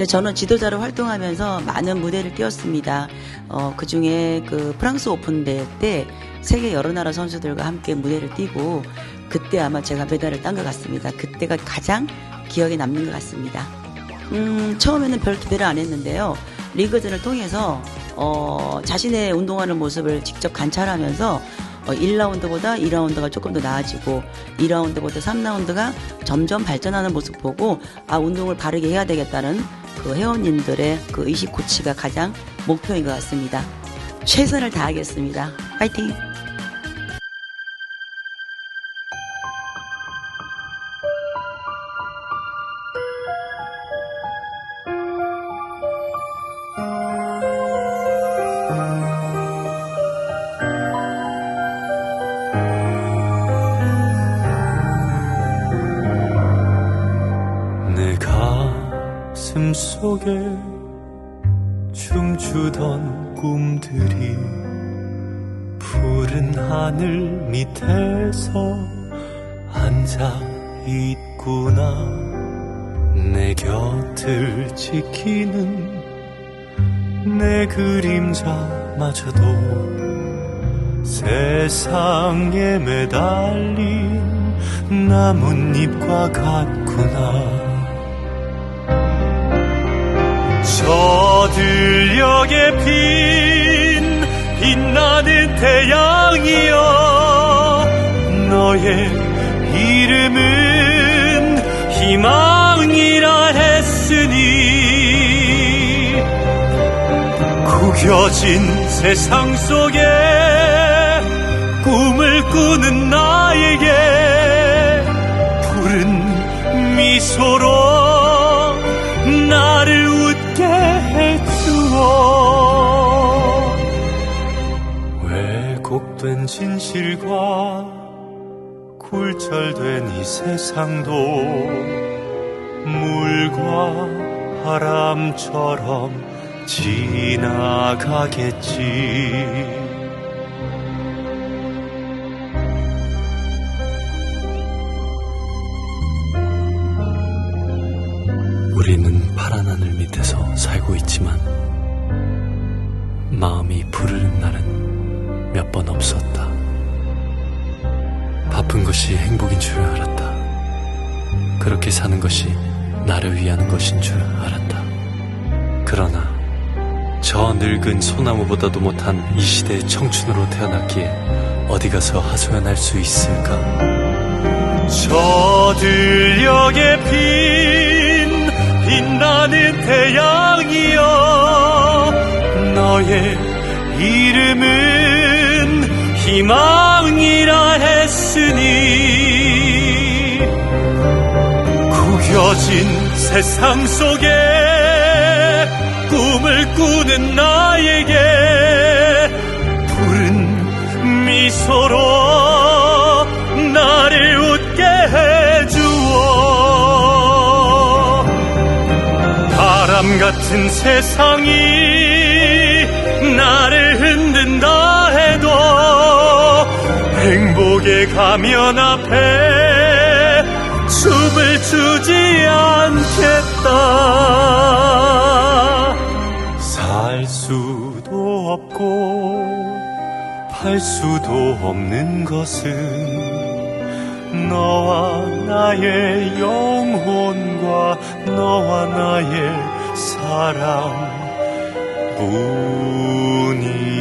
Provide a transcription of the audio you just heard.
근데 저는 지도자로 활동하면서 많은 무대를 띄웠습니다. 어, 그 중에 그 프랑스 오픈 대회 때 세계 여러 나라 선수들과 함께 무대를 띄고 그때 아마 제가 메달을 딴 것 같습니다. 그때가 가장 기억에 남는 것 같습니다. 음, 처음에는 별 기대를 안 했는데요. 리그전을 통해서 어, 자신의 운동하는 모습을 직접 관찰하면서 어, 1라운드보다 2라운드가 조금 더 나아지고 2라운드보다 3라운드가 점점 발전하는 모습 보고 아 운동을 바르게 해야 되겠다는 그 회원님들의 그 의식 고치가 가장 목표인 것 같습니다. 최선을 다하겠습니다. 파이팅! 내가 슴 속에 춤추던 꿈들이 푸른 하늘 밑에서 앉아 있구나. 내 곁을 지키는 내 그림자마저도 세상에 매달린 나뭇잎과 같구나 저 들녘에 핀 빛나는 태양이여. 너의 이름은 희망이라 했으니 구겨진 세상 속에 꿈을 꾸는 나에게 푸른 미소로 나를 왜곡된 진실과 굴절된 이 세상도 물과 바람처럼 지나가겠지. 우리는 파란 하늘 밑에서 살고 있지만 마음이 부르는 그렇게 사는 것이 나를 위한 것인 줄 알았다. 그러나 저 늙은 소나무보다도 못한 이 시대의 청춘으로 태어났기에 어디 가서 하소연할 수 있을까? 저 들녘에 핀 빛나는 태양이여 너의 이름은 희망이라 했으니 구겨진 세상 속에 꿈을 꾸는 나에게 푸른 미소로 나를 웃게 해주어 바람 같은 세상이 나를 흔든다 해도 행복의 가면 앞에 춤을 추지 않겠다 살 수도 없고 팔 수도 없는 것은 너와 나의 영혼과 너와 나의 사랑 뿐이야.